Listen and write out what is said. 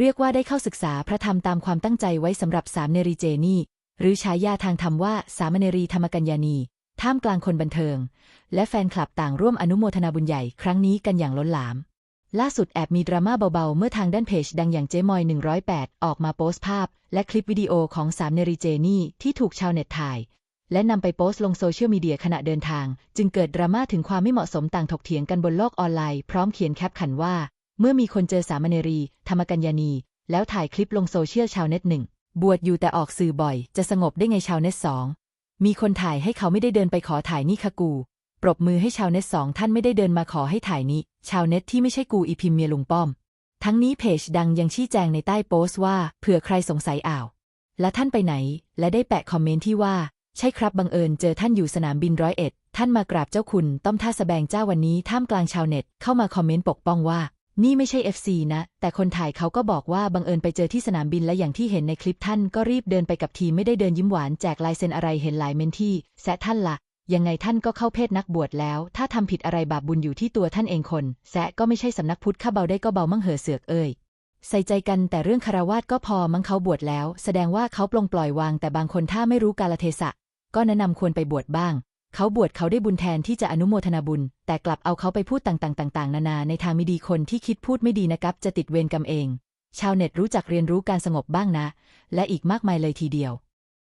เรียกว่าได้เข้าศึกษาพระธรรมตามความตั้งใจไว้สำหรับสามเนรีเจนี่หรือฉายาทางธรรมว่าสามเนรีธรรมกัญญานีท่ามกลางคนบันเทิง และแฟนคลับต่างร่วมอนุโมทนาบุญใหญ่ครั้งนี้กันอย่างล้นหลาม ล่าสุดแอบมีดราม่าเบาๆ เมื่อทางด้านเพจดังอย่างเจมอย 108 ออกมาโพสต์ภาพ และคลิปวิดีโอของสามเนรีเจนี่ที่ถูกชาวเน็ตถ่าย และนำไปโพสต์ลงโซเชียลมีเดียขณะเดินทาง จึงเกิดดราม่าถึงความไม่เหมาะสมต่างถกเถียงกันบนโลกออนไลน์พร้อมเขียนแคปขันว่า เมื่อมีคนเจอสามเณรี ธรรมกัญญานีแล้วถ่ายคลิปลงโซเชียลชาวเน็ตหนึ่งบวชอยู่แต่ออกสื่อบ่อย จะสงบได้ไงชาวเน็ตสองมีคนถ่ายให้เขาไม่ได้เดินไปขอถ่ายนี่ค่ะกู ปรบมือให้ชาวเน็ตสองท่านไม่ได้เดินมาขอให้ถ่ายนี้ ชาวเน็ตที่ไม่ใช่กูอีพิมเมียลุงป้อม ทั้งนี้เพจดังยังชี้แจงในใต้โพสต์ว่าเผื่อใครสงสัยอ่าว และท่านไปไหน และได้แปะคอมเมนต์ที่ว่า ใช่ครับบังเอิญเจอท่านอยู่สนามบินร้อยเอ็ดท่านมากราบเจ้าคุณ ต้อมท่าสแบงเจ้าวันนี้ท่ามกลางชาวเน็ตเข้ามาคอมเมนต์ปกป้องว่า นี่ไม่ใช่ FC นะ แต่คนถ่ายเขาก็บอกว่าบังเอิญไปเจอที่สนามบินและอย่างที่เห็นในคลิปท่านก็รีบเดินไปกับทีมไม่ได้เดินยิ้มหวานแจกลายเซ็นอะไรเห็นหลายเมนที่แซะท่านละยังไงท่านก็เข้าเพศนักบวชแล้ว ถ้าทำผิดอะไรบาปบุญอยู่ที่ตัวท่านเองคน แซะก็ไม่ใช่สำนักพุทธข้าเบาได้ก็เบามั่งเหอเสือกเอ้ยใส่ใจกันแต่เรื่องคารวาสก็พอมั้งเขาบวชแล้ว แสดงว่าเขาปลงปล่อยวางแต่บางคนถ้าไม่รู้กาลเทศะ ก็แนะนำควรไปบวชบ้าง เขาบวชเขาได้บุญแทนที่จะอนุโมทนาบุญ แต่กลับเอาเขาไปพูดต่างๆต่างๆ นานาในทางไม่ดีคนที่คิดพูดไม่ดีนะครับ จะติดเวรกรรมเอง ชาวเน็ตรู้จักเรียนรู้การสงบบ้างนะ และอีกมากมายเลยทีเดียว